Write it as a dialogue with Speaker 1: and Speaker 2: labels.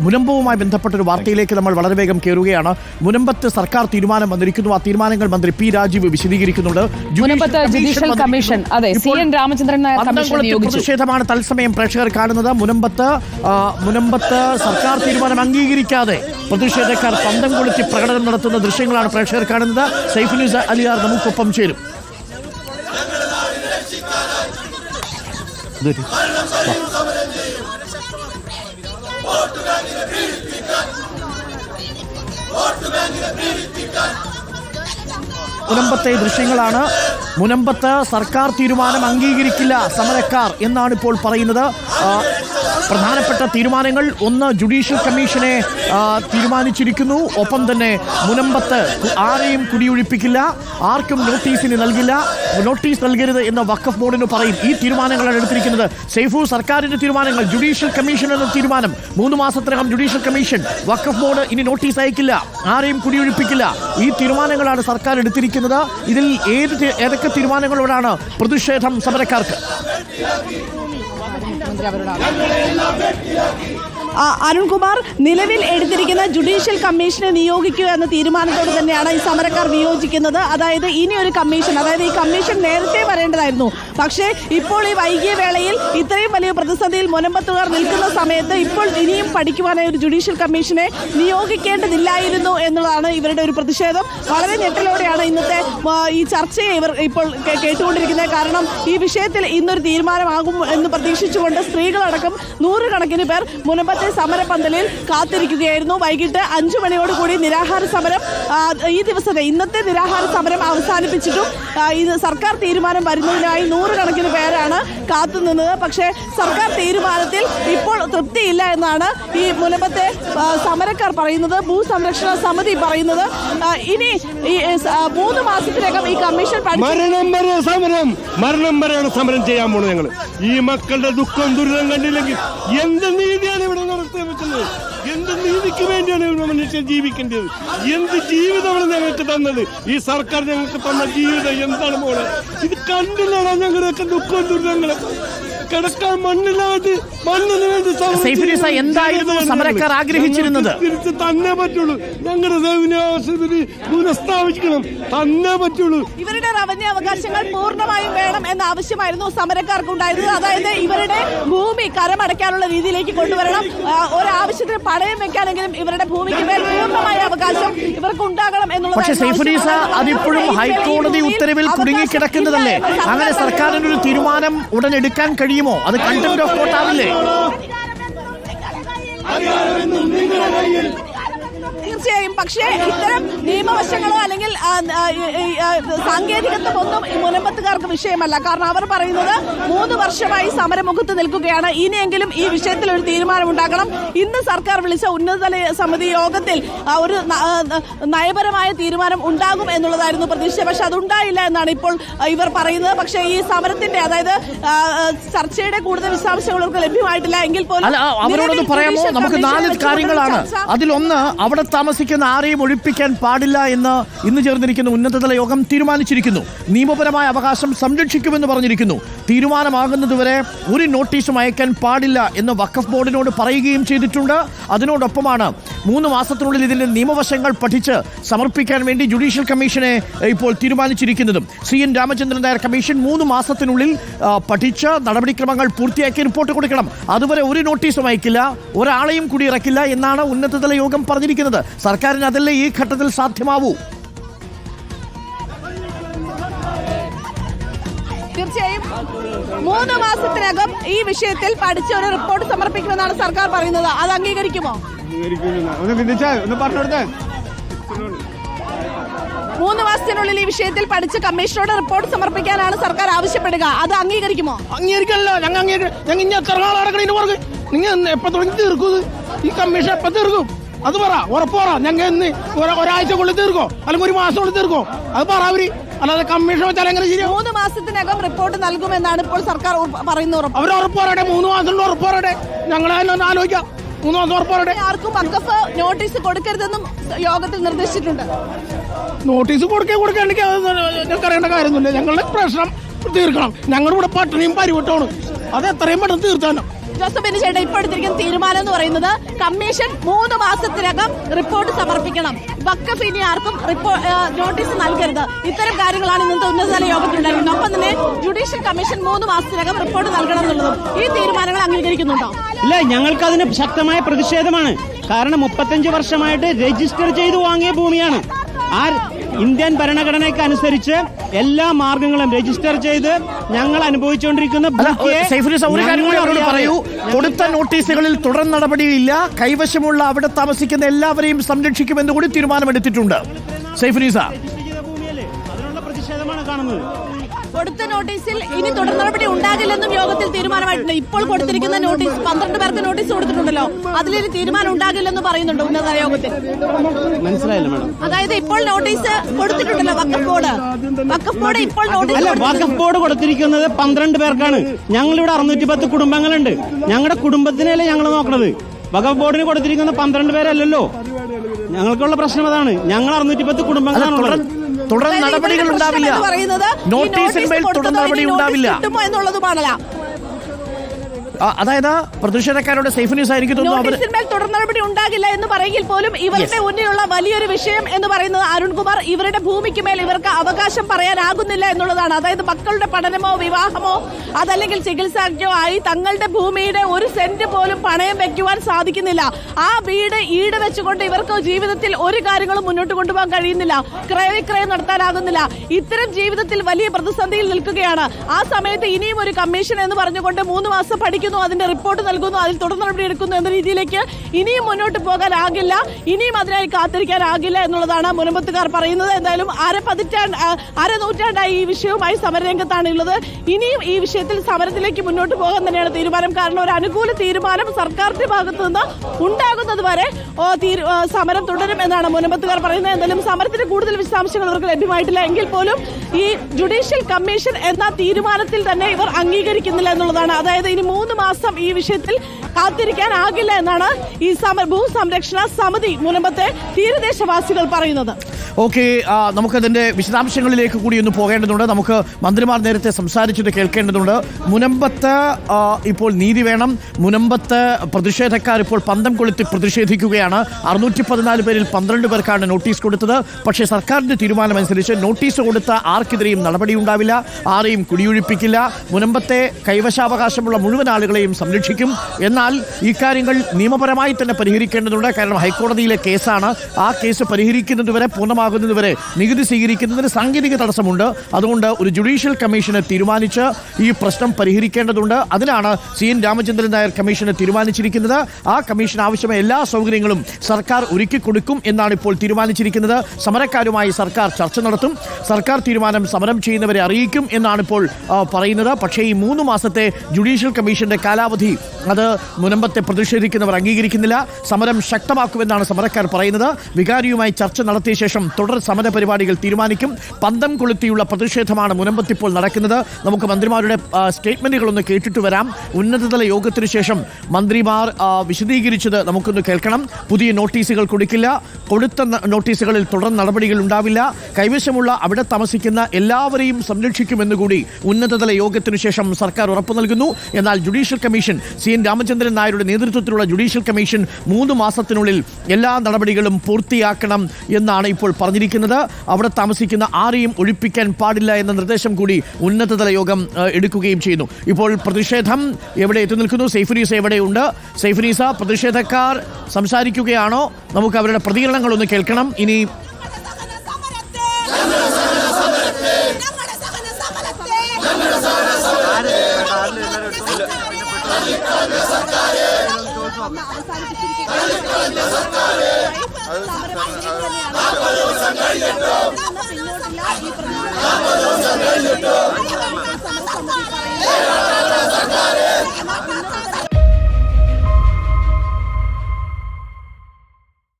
Speaker 1: മുനമ്പവുമായി ബന്ധപ്പെട്ട ഒരു വാർത്തയിലേക്ക് നമ്മൾ വളരെ വേഗം കയറുകയാണ് മുനമ്പത്ത് സർക്കാർ തീരുമാനം വന്നിരിക്കുന്നു ആ തീരുമാനങ്ങൾ മന്ത്രി പി രാജീവ് വിശദീകരിക്കുന്നുണ്ട് ജുഡീഷ്യൽ കമ്മീഷൻ
Speaker 2: അതെ, സി. എൻ. രാമചന്ദ്രൻ.
Speaker 1: പ്രതിഷേധമാണ് തത്സമയം പ്രേക്ഷകർ കാണുന്നത് മുനമ്പത്ത് മുനമ്പത്ത് സർക്കാർ തീരുമാനം അംഗീകരിക്കാതെ പ്രതിഷേധക്കാർ പന്തം കൊളുത്തി പ്രകടനം നടത്തുന്ന ദൃശ്യങ്ങളാണ് പ്രേക്ഷകർ കാണുന്നത് സൈഫ് ന്യൂസ് അലിയാർ നമുക്കൊപ്പം ചേരും ഇതൊരു- മുനമ്പത്തെ ദൃശ്യങ്ങളാണ്. മുനമ്പത്ത് സർക്കാർ തീരുമാനം അംഗീകരിക്കില്ല സമരക്കാർ എന്നാണ് ഇപ്പോൾ പറയുന്നത്. പ്രധാനപ്പെട്ട തീരുമാനങ്ങൾ ഒന്ന് ജുഡീഷ്യൽ കമ്മീഷനെ തീരുമാനിച്ചിരിക്കുന്നു. ഒപ്പം തന്നെ മുനമ്പത്ത് ആരെയും കുടിയൊഴിപ്പിക്കില്ല. ആർക്കും നോട്ടീസിന് നൽകില്ല. നോട്ടീസ് നൽകരുത് എന്ന് വഖഫ് ബോർഡിന് പറയും. ഈ തീരുമാനങ്ങളാണ് എടുത്തിരിക്കുന്നത്. സൈഫു സർക്കാരിന്റെ തീരുമാനങ്ങൾ ജുഡീഷ്യൽ കമ്മീഷൻ എന്ന തീരുമാനം. മൂന്ന് മാസത്തിനകം ജുഡീഷ്യൽ കമ്മീഷൻ വഖഫ് ബോർഡ് ഇനി നോട്ടീസ് അയക്കില്ല. ആരെയും കുടിയൊഴിപ്പിക്കില്ല. ഈ തീരുമാനങ്ങളാണ് സർക്കാർ എടുത്തിരിക്കുന്നത്. ഇതിൽ ഏത് ഏതൊക്കെ തീരുമാനങ്ങളോടാണ് പ്രതിഷേധം സമരക്കാർക്ക്?
Speaker 2: മന്ത്രി അവരോട്
Speaker 3: ആ, അരുൺകുമാർ നിലവിൽ എടുത്തിരിക്കുന്ന ജുഡീഷ്യൽ കമ്മീഷനെ നിയോഗിക്കുക എന്ന തീരുമാനത്തോട് തന്നെയാണ് ഈ സമരക്കാർ വിയോജിക്കുന്നത്. അതായത് ഇനി ഒരു കമ്മീഷൻ അതായത് ഈ കമ്മീഷൻ നേരത്തെ വരേണ്ടതായിരുന്നു പക്ഷേ ഇപ്പോൾ ഈ വൈകിയ വേളയിൽ ഇത്രയും വലിയ പ്രതിസന്ധിയിൽ മുനമ്പത്തുകാർ നിൽക്കുന്ന സമയത്ത് ഇപ്പോൾ ഇനിയും പഠിക്കുവാനായി ഒരു ജുഡീഷ്യൽ കമ്മീഷനെ നിയോഗിക്കേണ്ടതില്ലായിരുന്നു എന്നുള്ളതാണ് ഇവരുടെ ഒരു പ്രതിഷേധം. വളരെ ഞെട്ടലോടെയാണ് ഇന്നത്തെ ഈ ചർച്ചയെ ഇവർ ഇപ്പോൾ കേട്ടുകൊണ്ടിരിക്കുന്നത്. കാരണം ഈ വിഷയത്തിൽ ഇന്നൊരു തീരുമാനമാകും എന്ന് പ്രതീക്ഷിച്ചുകൊണ്ട് സ്ത്രീകളടക്കം നൂറുകണക്കിന് പേർ മുനമ്പത്തെ സമരപന്തലിൽ കാത്തിരിക്കുകയായിരുന്നു. വൈകിട്ട് അഞ്ചു മണിയോടുകൂടി നിരാഹാര സമരം ഈ ദിവസത്തെ ഇന്നത്തെ നിരാഹാര സമരം അവസാനിപ്പിച്ചിട്ടും ഇത് സർക്കാർ തീരുമാനം വരുന്നതിനായി നൂറുകണക്കിന് പേരാണ് കാത്തുനിന്നത്. പക്ഷേ സർക്കാർ തീരുമാനത്തിൽ ഇപ്പോൾ തൃപ്തിയില്ല എന്നാണ് ഈ മുനമ്പത്തെ സമരക്കാർ പറയുന്നത്. ഭൂസംരക്ഷണ സമിതി പറയുന്നത്. ഇനി ഈ മൂന്ന് മാസത്തിനകം ഈ കമ്മീഷൻ
Speaker 4: സമരം. മരണം വരെയാണ് സമരം ചെയ്യാൻ പോണത് ഞങ്ങൾ ഈ മക്കളുടെ ദുഃഖം ദുരിതം കണ്ടില്ലെങ്കിൽ എന്ത് നീതിയാണ് ഇവിടെ നടത്തി വെക്കുന്നത് എന്ത് നീതിക്ക് വേണ്ടിയാണ് മനുഷ്യൻ ജീവിക്കേണ്ടത്? എന്ത് ജീവിതമാണ് ഞങ്ങൾക്ക് തന്നത്? ഈ സർക്കാർ ഞങ്ങൾക്ക് തന്ന ജീവിതം എന്താണ് പോലെ ഇത് കണ്ടില്ലടാ ഞങ്ങളുടെയൊക്കെ ദുഃഖം ദുരിതങ്ങളെ? കിടക്കാൻ മണ്ണില്ലാതെ മണ്ണിന് വേണ്ടി
Speaker 1: എന്തായിരുന്നു സമരക്കാർ ആഗ്രഹിച്ചിരുന്നത്?
Speaker 4: തിരിച്ച് തന്നെ പറ്റുള്ളൂ. ഞങ്ങളുടെ സേവനാവശ്യത്തിന് പുനഃസ്ഥാപിക്കണം. തന്നെ പറ്റുള്ളൂ.
Speaker 3: ഇവരുടെ റവന്യൂ അവകാശങ്ങൾ പൂർണമായും വേണം എന്ന ആവശ്യമായിരുന്നു സമരക്കാർക്ക് ഉണ്ടായിരുന്നത് അതായത് ഇവരുടെ ഭൂമി കരമടയ്ക്കാനുള്ള രീതിയിലേക്ക് കൊണ്ടുവരണം. ഒരു ഒരാവശ്യത്തിന് പണയം വെക്കാനെങ്കിലും ഇവരുടെ ഭൂമിക്ക് മേൽ പൂർണമായ അവകാശം ഇവർക്ക് ഉണ്ടാകണം
Speaker 1: പക്ഷെ സൈഫുലീസ അതിപ്പോഴും ഹൈക്കോടതി ഉത്തരവിൽ കുടുങ്ങി കിടക്കുന്നതല്ലേ അങ്ങനെ സർക്കാരിന് ഒരു തീരുമാനം ഉടൻ എടുക്കാൻ കഴിയുമോ? അത് കണ്ടന്റ് ഓഫ് ആവില്ലേ
Speaker 3: തീർച്ചയായും പക്ഷേ ഇത്തരം നിയമവശങ്ങളോ അല്ലെങ്കിൽ സാങ്കേതികത്വം ഒന്നും മുനമ്പത്തുകാർക്ക് വിഷയമല്ല. കാരണം അവർ പറയുന്നത് മൂന്ന് വർഷമായി സമരമുഖത്ത് നിൽക്കുകയാണ്. ഇനിയെങ്കിലും ഈ വിഷയത്തിൽ ഒരു തീരുമാനം ഉണ്ടാക്കണം ഇന്ന് സർക്കാർ വിളിച്ച ഉന്നതതല സമിതി യോഗത്തിൽ ഒരു നയപരമായ തീരുമാനം ഉണ്ടാകും എന്നുള്ളതായിരുന്നു പ്രതീക്ഷ. പക്ഷെ അതുണ്ടായില്ല എന്നാണ് ഇപ്പോൾ ഇവർ പറയുന്നത്. പക്ഷേ ഈ സമരത്തിന്റെ അതായത് ചർച്ചയുടെ കൂടുതൽ വിശദാംശങ്ങൾ അവർക്ക് ലഭ്യമായിട്ടില്ല. എങ്കിൽ പോലും
Speaker 1: അവരോടൊന്ന് പറയാമോ? നമുക്ക് നാല് കാര്യങ്ങളാണ്. അതിലൊന്ന് അവിടെ താമസിക്കുന്ന ആരെയും ഒഴിപ്പിക്കാൻ പാടില്ല എന്ന് ഇന്ന് ചേർന്നിരിക്കുന്ന ഉന്നതതല യോഗം തീരുമാനിച്ചിരിക്കുന്നു. നിയമപരമായ അവകാശം സംരക്ഷിക്കുമെന്ന് പറഞ്ഞിരിക്കുന്നു. തീരുമാനമാകുന്നതുവരെ ഒരു നോട്ടീസും അയക്കാൻ പാടില്ല എന്ന് വഖഫ് ബോർഡിനോട് പറയുകയും ചെയ്തിട്ടുണ്ട്. അതിനോടൊപ്പമാണ് മൂന്ന് മാസത്തിനുള്ളിൽ ഇതിന്റെ നിയമവശങ്ങൾ പഠിച്ച് സമർപ്പിക്കാൻ വേണ്ടി ജുഡീഷ്യൽ കമ്മീഷനെ ഇപ്പോൾ തീരുമാനിച്ചിരിക്കുന്നതും. C N Ramachandran Nair commission മൂന്ന് മാസത്തിനുള്ളിൽ പഠിച്ച് നടപടിക്രമങ്ങൾ പൂർത്തിയാക്കി റിപ്പോർട്ട് കൊടുക്കണം. അതുവരെ ഒരു നോട്ടീസും അയക്കില്ല ഒരാളെയും കൂടി ഇറക്കില്ല എന്നാണ് ഉന്നതതല യോഗം പറഞ്ഞിരിക്കുന്നത്. സർക്കാരിന് അതല്ലേ ഈ ഘട്ടത്തിൽ സാധ്യമാവൂ?
Speaker 3: തീർച്ചയായും മൂന്ന് മാസത്തിനകം ഈ വിഷയത്തിൽ പഠിച്ച ഒരു റിപ്പോർട്ട് സമർപ്പിക്കുമെന്നാണ് സർക്കാർ പറയുന്നത്. അത് അംഗീകരിക്കുമോ?
Speaker 4: ഒന്ന് ഒന്ന്
Speaker 3: മൂന്ന് മാസത്തിനുള്ളിൽ ഈ വിഷയത്തിൽ പഠിച്ച് കമ്മീഷനോട് റിപ്പോർട്ട് സമർപ്പിക്കാനാണ് സർക്കാർ ആവശ്യപ്പെടുക. അത് അംഗീകരിക്കുമോ?
Speaker 5: അംഗീകരിക്കല്ലോ ഞങ്ങൾ അംഗീകരിക്കും ഞങ്ങൾ ഇനി എത്ര നാൾ നടക്കണതിന് നിങ്ങൾ എപ്പോ തുടങ്ങി തീർക്കും ഈ കമ്മീഷൻ എപ്പോ തീർക്കും? അത് പറ. ഉറപ്പ് പറ. ഞങ്ങൾ ഇന്ന് ഒര- ഒരാഴ്ചക്കുള്ളിൽ തീർക്കോ? അല്ലെങ്കിൽ ഒരു മാസം കൊണ്ട് തീർക്കോ? അത് പറ അവർ. അല്ലാതെ കമ്മീഷൻ വെച്ചാൽ എങ്ങനെ ശരിയാവും?
Speaker 3: മൂന്ന് മാസത്തിനകം റിപ്പോർട്ട് നൽകുമെന്നാണ് ഇപ്പോൾ സർക്കാർ പറയുന്നത് പറയുന്ന ഉറപ്പ്.
Speaker 5: അവർ ഉറപ്പ് പറയട്ടെ. മൂന്ന് മാസം ഉറപ്പ് പറയട്ടെ. ഞങ്ങളെ ഒന്ന് ആലോചിക്കാം.
Speaker 3: ആർക്കും വക്കഫ് നോട്ടീസ് കൊടുക്കരുതെന്നും യോഗത്തിൽ നിർദ്ദേശിച്ചിട്ടുണ്ട്.
Speaker 5: നോട്ടീസ് കൊടുക്കേ കൊടുക്കണ്ടെങ്കിൽ അത് ഞങ്ങൾക്ക് അറിയേണ്ട കാര്യമൊന്നുമില്ല. ഞങ്ങളുടെ പ്രശ്നം തീർക്കണം. ഞങ്ങളുടെ ഇവിടെ പട്ടിണിയും പരിവട്ടമാണ്. അത് എത്രയും പെട്ടെന്ന് തീർത്താനോ
Speaker 3: ജോസഫ് ചേട്ടൻ ഇപ്പോൾ എടുത്തിരിക്കുന്ന തീരുമാനം എന്ന് പറയുന്നത് കമ്മീഷൻ മൂന്ന് മാസത്തിനകം റിപ്പോർട്ട് സമർപ്പിക്കണം. വക്കഫ് ഇനി ആർക്കും നോട്ടീസ് നൽകരുത്. ഇത്തരം കാര്യങ്ങളാണ് ഇന്നത്തെ ഉന്നതതല യോഗത്തിലുണ്ടായിരുന്നത് ഒപ്പം തന്നെ ജുഡീഷ്യൽ കമ്മീഷൻ മൂന്ന് മാസത്തിനകം റിപ്പോർട്ട് നൽകണം എന്നുള്ളതും ഈ തീരുമാനങ്ങൾ അംഗീകരിക്കുന്നുണ്ടോ?
Speaker 2: ഇല്ല ഞങ്ങൾക്ക് അതിന് ശക്തമായ പ്രതിഷേധമാണ്. കാരണം മുപ്പത്തഞ്ച് വർഷമായിട്ട് രജിസ്റ്റർ ചെയ്തു വാങ്ങിയ ഭൂമിയാണ്. ആ ഇന്ത്യൻ ഭരണഘടനയ്ക്ക് അനുസരിച്ച് എല്ലാ മാർഗങ്ങളും രജിസ്റ്റർ ചെയ്ത് ഞങ്ങൾ അനുഭവിച്ചുകൊണ്ടിരിക്കുന്ന
Speaker 1: പറയൂ. കൊടുത്ത നോട്ടീസുകളിൽ തുടർ നടപടിയില്ല കൈവശമുള്ള അവിടെ താമസിക്കുന്ന എല്ലാവരെയും സംരക്ഷിക്കുമെന്ന് കൂടി തീരുമാനമെടുത്തിട്ടുണ്ട്. സൈഫുലിസ
Speaker 2: രജിസ്റ്റർ ചെയ്ത ഭൂമിയല്ലേ? അതിനുള്ള പ്രതിഷേധമാണ് കാണുന്നത്.
Speaker 3: കൊടുത്ത നോട്ടീസിൽ ഇനി തുടർ നടപടി ഉണ്ടാകില്ലെന്നും യോഗത്തിൽ തീരുമാനമായിട്ടുണ്ട്. ഇപ്പോൾ കൊടുത്തിരിക്കുന്ന നോട്ടീസ് പന്ത്രണ്ട് പേർക്ക് നോട്ടീസ് കൊടുത്തിട്ടുണ്ടല്ലോ. അതിലൊരു തീരുമാനം ഉണ്ടാകില്ലെന്ന് പറയുന്നുണ്ട് ഉന്നതതല യോഗത്തിൽ.
Speaker 2: മനസ്സിലായില്ല മാഡം.
Speaker 3: അതായത് ഇപ്പോൾ നോട്ടീസ് കൊടുത്തിട്ടുണ്ടല്ലോ വക്കഫ് ബോർഡ്. വക്കഫ് ബോർഡ് ഇപ്പോൾ നോട്ടീസ്
Speaker 2: അല്ല. ബോർഡ് കൊടുത്തിരിക്കുന്നത് പന്ത്രണ്ട് പേർക്കാണ്. ഞങ്ങളിവിടെ അറുന്നൂറ്റി പത്ത് കുടുംബങ്ങളുണ്ട്. ഞങ്ങളുടെ കുടുംബത്തിനല്ലേ ഞങ്ങൾ നോക്കണത്? വഖഫ് ബോർഡിന് കൊടുത്തിരിക്കുന്ന പന്ത്രണ്ട് പേരല്ലല്ലോ. ഞങ്ങൾക്കുള്ള പ്രശ്നം അതാണ്. ഞങ്ങൾ അറുന്നൂറ്റി പത്ത്
Speaker 1: കുടുംബങ്ങളാണ്
Speaker 2: കുടുംബങ്ങളാണുള്ളത്
Speaker 1: തുടർ നടപടികൾ ഉണ്ടാവില്ല. നോട്ടീസിന്മേൽ തുടർ നടപടി ഉണ്ടാവില്ല.
Speaker 3: എന്നുള്ളതുമാണല്ലോ.
Speaker 1: അതായത് പ്രതിഷേധക്കാരുടെ സേഫ് ന്യൂസ് ആയിരിക്കും
Speaker 3: തുടർ നടപടി ഉണ്ടാകില്ല എന്ന് പറയെങ്കിൽ പോലും ഇവരുടെ മുന്നിലുള്ള വലിയൊരു വിഷയം എന്ന് പറയുന്നത് അരുൺകുമാർ ഇവരുടെ ഭൂമിക്ക് മേൽ ഇവർക്ക് അവകാശം പറയാനാകുന്നില്ല എന്നുള്ളതാണ്. അതായത് മക്കളുടെ പഠനമോ വിവാഹമോ അതല്ലെങ്കിൽ ചികിത്സയ്ക്കോ ആയി തങ്ങളുടെ ഭൂമിയുടെ ഒരു സെന്റ് പോലും പണയം വെക്കുവാൻ സാധിക്കുന്നില്ല. ആ വീട് ഈട് വെച്ചുകൊണ്ട് ഇവർക്ക് ജീവിതത്തിൽ ഒരു കാര്യങ്ങളും മുന്നോട്ട് കൊണ്ടുപോകാൻ കഴിയുന്നില്ല. ക്രയവിക്രയം നടത്താനാകുന്നില്ല. ഇത്തരം ജീവിതത്തിൽ വലിയ പ്രതിസന്ധിയിൽ നിൽക്കുകയാണ്. ആ സമയത്ത് ഇനിയും ഒരു കമ്മീഷൻ എന്ന് പറഞ്ഞുകൊണ്ട് മൂന്ന് മാസം പഠിക്കുന്നു. അതിന്റെ റിപ്പോർട്ട് നൽകുന്നു അതിൽ തുടർ നടപടി എടുക്കുന്നു എന്ന രീതിയിലേക്ക് ഇനിയും മുന്നോട്ട് പോകാനാകില്ല ഇനിയും അതിനായി കാത്തിരിക്കാനാകില്ല എന്നുള്ളതാണ് മുനമ്പത്തുകാർ പറയുന്നത്. എന്തായാലും അര പതിറ്റാണ്ട് അര നൂറ്റാണ്ടായി ഈ വിഷയവുമായി സമരരംഗത്താണ് ഉള്ളത്. ഇനിയും ഈ വിഷയത്തിൽ സമരത്തിലേക്ക് മുന്നോട്ട് പോകാൻ തന്നെയാണ് തീരുമാനം. കാരണം ഒരു അനുകൂല തീരുമാനം സർക്കാരിന്റെ ഭാഗത്തു നിന്ന് ഉണ്ടാകുന്നത് വരെ സമരം തുടരും എന്നാണ് മുനമ്പത്തുകാർ പറയുന്നത്. എന്തായാലും സമരത്തിന് കൂടുതൽ വിശദാംശങ്ങൾ ഇവർക്ക് ലഭ്യമായിട്ടില്ല. എങ്കിൽ പോലും ഈ ജുഡീഷ്യൽ കമ്മീഷൻ എന്ന തീരുമാനത്തിൽ തന്നെ ഇവർ അംഗീകരിക്കുന്നില്ല എന്നുള്ളതാണ്. അതായത് ഇനി മൂന്ന് മാസം ഈ വിഷയത്തിൽ കാത്തിരിക്കാനാകില്ല എന്നാണ് ഈ സമ ഭൂസംരക്ഷണ സമിതി മുനമ്പത്തെ തീരദേശവാസികൾ പറയുന്നത്.
Speaker 1: ഓക്കെ നമുക്കതിന്റെ വിശദാംശങ്ങളിലേക്ക് കൂടി ഒന്ന് പോകേണ്ടതുണ്ട്. നമുക്ക് മന്ത്രിമാർ നേരത്തെ സംസാരിച്ചിട്ട് കേൾക്കേണ്ടതുണ്ട്. മുനമ്പത്ത് ഇപ്പോൾ നീതി വേണം. മുനമ്പത്ത് പ്രതിഷേധക്കാർ ഇപ്പോൾ പന്തം കൊളുത്തി പ്രതിഷേധിക്കുകയാണ്. അറുന്നൂറ്റി പതിനാല് പേരിൽ പന്ത്രണ്ട് പേർക്കാണ് നോട്ടീസ് കൊടുത്തത്. പക്ഷേ സർക്കാരിന്റെ തീരുമാനമനുസരിച്ച് നോട്ടീസ് കൊടുത്ത ആർക്കെതിരെയും നടപടിയുണ്ടാവില്ല ആരെയും കുടിയൊഴിപ്പിക്കില്ല. മുനമ്പത്തെ കൈവശാവകാശമുള്ള മുഴുവൻ ആളുകളെയും സംരക്ഷിക്കും. എന്നാൽ ഈ കാര്യങ്ങൾ നിയമപരമായി തന്നെ പരിഹരിക്കേണ്ടതുണ്ട്. കാരണം ഹൈക്കോടതിയിലെ കേസാണ്. ആ കേസ് പരിഹരിക്കുന്നതുവരെ പൂർണമാകുന്നതുവരെ നികുതി സ്വീകരിക്കുന്നതിന് സാങ്കേതിക തടസ്സമുണ്ട്. അതുകൊണ്ട് ഒരു ജുഡീഷ്യൽ കമ്മീഷനെ തീരുമാനിച്ച് ഈ പ്രശ്നം പരിഹരിക്കേണ്ടതുണ്ട്. അതിനാണ് സി എൻ രാമചന്ദ്രൻ നായർ കമ്മീഷനെ തീരുമാനിച്ചിരിക്കുന്നത്. ആ കമ്മീഷൻ ആവശ്യമായ എല്ലാ സൗകര്യങ്ങളും സർക്കാർ ഒരുക്കി കൊടുക്കും എന്നാണ് ഇപ്പോൾ തീരുമാനിച്ചിരിക്കുന്നത്. സമരക്കാരുമായി സർക്കാർ ചർച്ച നടത്തും. സർക്കാർ തീരുമാനം സമരം ചെയ്യുന്നവരെ അറിയിക്കും എന്നാണ് ഇപ്പോൾ പറയുന്നത്. പക്ഷേ ഈ മൂന്ന് മാസത്തെ ജുഡീഷ്യൽ കമ്മീഷന്റെ കാലാവധി അത് മുനമ്പത്തെ പ്രതിഷേധിക്കുന്നവർ അംഗീകരിക്കുന്നില്ല. സമരം ശക്തമാക്കുമെന്നാണ് സമരക്കാർ പറയുന്നത്. വികാരിയുമായി ചർച്ച നടത്തിയ ശേഷം തുടർ സമര പരിപാടികൾ തീരുമാനിക്കും. പന്തം കൊളുത്തിയുള്ള പ്രതിഷേധമാണ് മുനമ്പത്ത് ഇപ്പോൾ നടക്കുന്നത്. നമുക്ക് മന്ത്രിമാരുടെ സ്റ്റേറ്റ്മെന്റുകളൊന്ന് കേട്ടിട്ട് വരാം. ഉന്നതതല യോഗത്തിനു ശേഷം മന്ത്രിമാർ വിശദീകരിച്ചത് നമുക്കൊന്ന് കേൾക്കണം. പുതിയ നോട്ടീസുകൾ കൊടുക്കില്ല. കൊടുത്ത നോട്ടീസുകളിൽ തുടർ നടപടികൾ ഉണ്ടാവില്ല. കൈവശമുള്ള അവിടെ താമസിക്കുന്ന എല്ലാവരെയും സംരക്ഷിക്കുമെന്ന് കൂടി ഉന്നതതല യോഗത്തിനു ശേഷം സർക്കാർ ഉറപ്പു നൽകുന്നു. എന്നാൽ judicial commission C N Ramachandran നായരുടെ നേതൃത്വത്തിലുള്ള ജുഡീഷ്യൽ കമ്മീഷൻ മൂന്ന് മാസത്തിനുള്ളിൽ എല്ലാ നടപടികളും പൂർത്തിയാക്കണം എന്നാണ് ഇപ്പോൾ പറഞ്ഞിരിക്കുന്നത്. അവിടെ താമസിക്കുന്ന ആരെയും ഒഴിപ്പിക്കാൻ പാടില്ല എന്ന നിർദ്ദേശം കൂടി ഉന്നതതല യോഗം എടുക്കുകയും ചെയ്യുന്നു. ഇപ്പോൾ പ്രതിഷേധം എവിടെ എത്തി നിൽക്കുന്നു? സൈഫുനീസ എവിടെയുണ്ട്? സൈഫുനീസ പ്രതിഷേധക്കാർ സംസാരിക്കുകയാണോ? നമുക്ക് അവരുടെ പ്രതികരണങ്ങൾ ഒന്ന് കേൾക്കണം. ഇനി
Speaker 3: പിന്നോട്ടില്ല ഈ പ്രധാന സമരസമിതി പറയുന്നത്